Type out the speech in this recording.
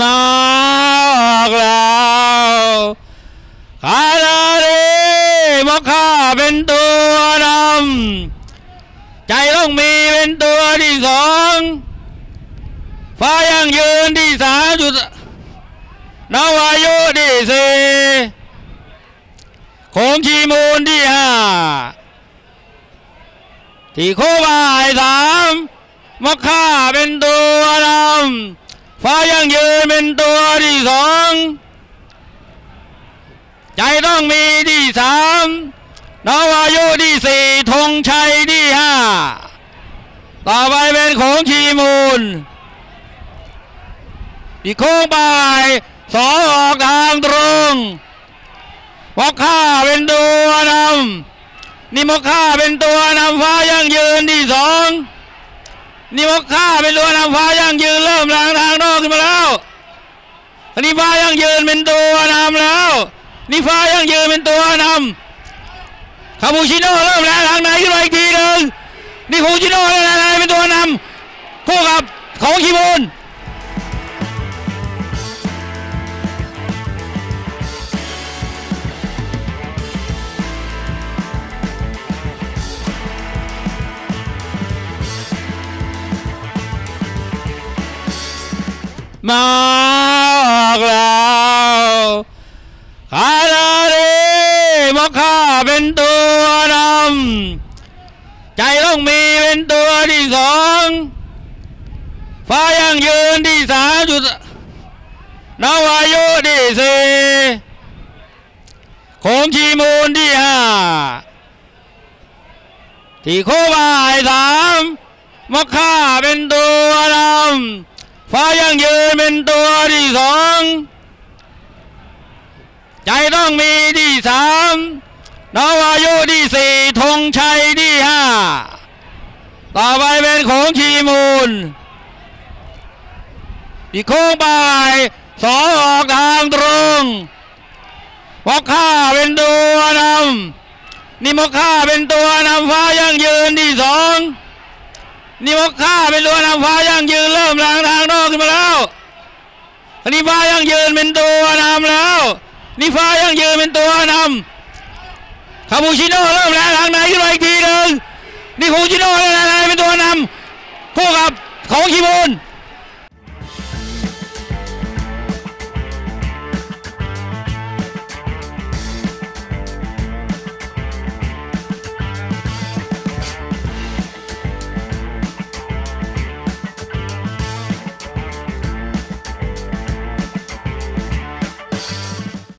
มากแล้วคาราดีมอค่าเป็นตัวนำใจต้องมีเป็นตัวที่สองฟ้ายังยืนที่สามจุดนวายุที่สี่โคงชีมูลที่ห้าที่โคบายสามมอค่าเป็นตัว ฟ้ายังยืนเป็นตัวที่สองใจต้องมีที่สามนวายุที่สี่ธงชัยที่ห้าต่อไปเป็นโขงชีมูลอีกโค้งไปสองออกทางตรงมอกค่าเป็นตัวนำนี่มอกค่าเป็นตัวนำฟ้ายังยืนที่สอง นี่มอกค่าเป็นตัวนำฟ้ายังยืนเริ่มล้างทางนอกขึ้นมาแล้วอันนี้ฟ้ายังยืนเป็นตัวนำแล้วนี่ฟ้ายังยืนเป็นตัวนำคาบูชิโน่เริ่มแล้วทางไหนขึ้นมาอีกทีหนึ่งนี่คูชิโน่เริ่มแล้วเป็นตัวนำคู่กับของคีมูล มากแล้วคาราดีมอค่าเป็นตัวนำใจต้องมีเป็นตัวที่สองฟ้ายังยืนที่สามจุดนวายุที่สี่โคงชีมูลที่ห้าที่โคบายสามมอคค่าเป็นตัวนำ ฟ้ายังยืนเป็นตัวที่สองใจต้องมีที่สามนวายุที่สี่ธงชัยที่ห้าต่อไปเป็นโขงชีมูลอีกโค้งไปสองออกทางตรงมกค่าเป็นตัวนำนี่มกค่าเป็นตัวนำฟ้ายังยืนที่สอง นี่มอกค่าเป็นตัวนำฟ้ายังยืนเริ่มล้างทางนอกขึ้นมาแล้วนี่ฟ้ายังยืนเป็นตัวนำแล้วนี่ฟ้ายังยืนเป็นตัวนำคาบูชิโน่เริ่มแล้วทางในขึ้นมาอีกทีหนึ่งนี่คูชิโน่เริ่มแล้วเป็นตัวนำคู่กับของคีมูล